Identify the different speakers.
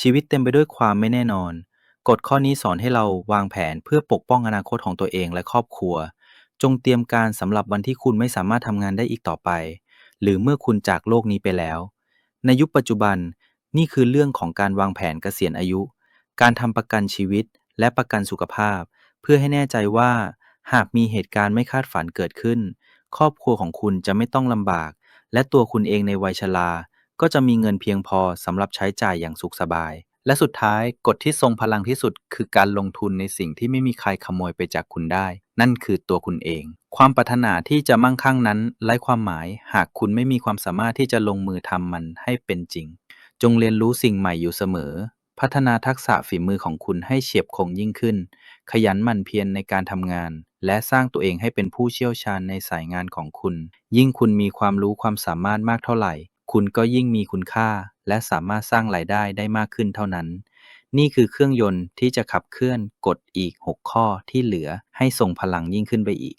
Speaker 1: ชีวิตเต็มไปด้วยความไม่แน่นอน กฎข้อนี้สอนให้เราวางแผนเพื่อปกป้องอนาคตของตัวเองและครอบครัว จงเตรียมการสำหรับวันที่คุณไม่สามารถทำงานได้อีกต่อไป หรือเมื่อคุณจากโลกนี้ไปแล้ว ในยุคปัจจุบันนี่คือเรื่องของการวางแผนเกษียณอายุ การทำประกันชีวิต และประกันสุขภาพ เพื่อให้แน่ใจว่า หากมีเหตุการณ์ไม่คาดฝันเกิดขึ้น ครอบครัวของคุณจะไม่ต้องลำบาก และตัวคุณเองในวัยชรา ก็จะมีเงินเพียงพอสำหรับใช้จ่ายอย่างสุขสบาย และสุดท้ายกฎที่ทรงพลังที่สุด คือการลงทุนในสิ่งที่ไม่มีใครขโมยไปจากคุณได้ นั่นคือตัวคุณเอง ความปรารถนาที่จะมั่งคั่งนั้นไร้ความหมาย หากคุณไม่มีความสามารถที่จะลงมือทำมันให้เป็นจริง จงเรียนรู้สิ่งใหม่อยู่เสมอ พัฒนาทักษะฝีมือของคุณให้เฉียบคมยิ่งขึ้น ขยันหมั่นเพียรในการทำงานและสร้างตัวเองให้เป็นผู้เชี่ยวชาญในสายงานของคุณ ยิ่งคุณมีความรู้ความสามารถมากเท่าไหร่ คุณก็ยิ่งมีคุณค่า และสามารถสร้างรายได้ได้มากขึ้นเท่านั้น นี่คือเครื่องยนต์ที่จะขับเคลื่อนกฎอีก 6 ข้อที่เหลือให้ส่งพลังยิ่งขึ้นไปอีก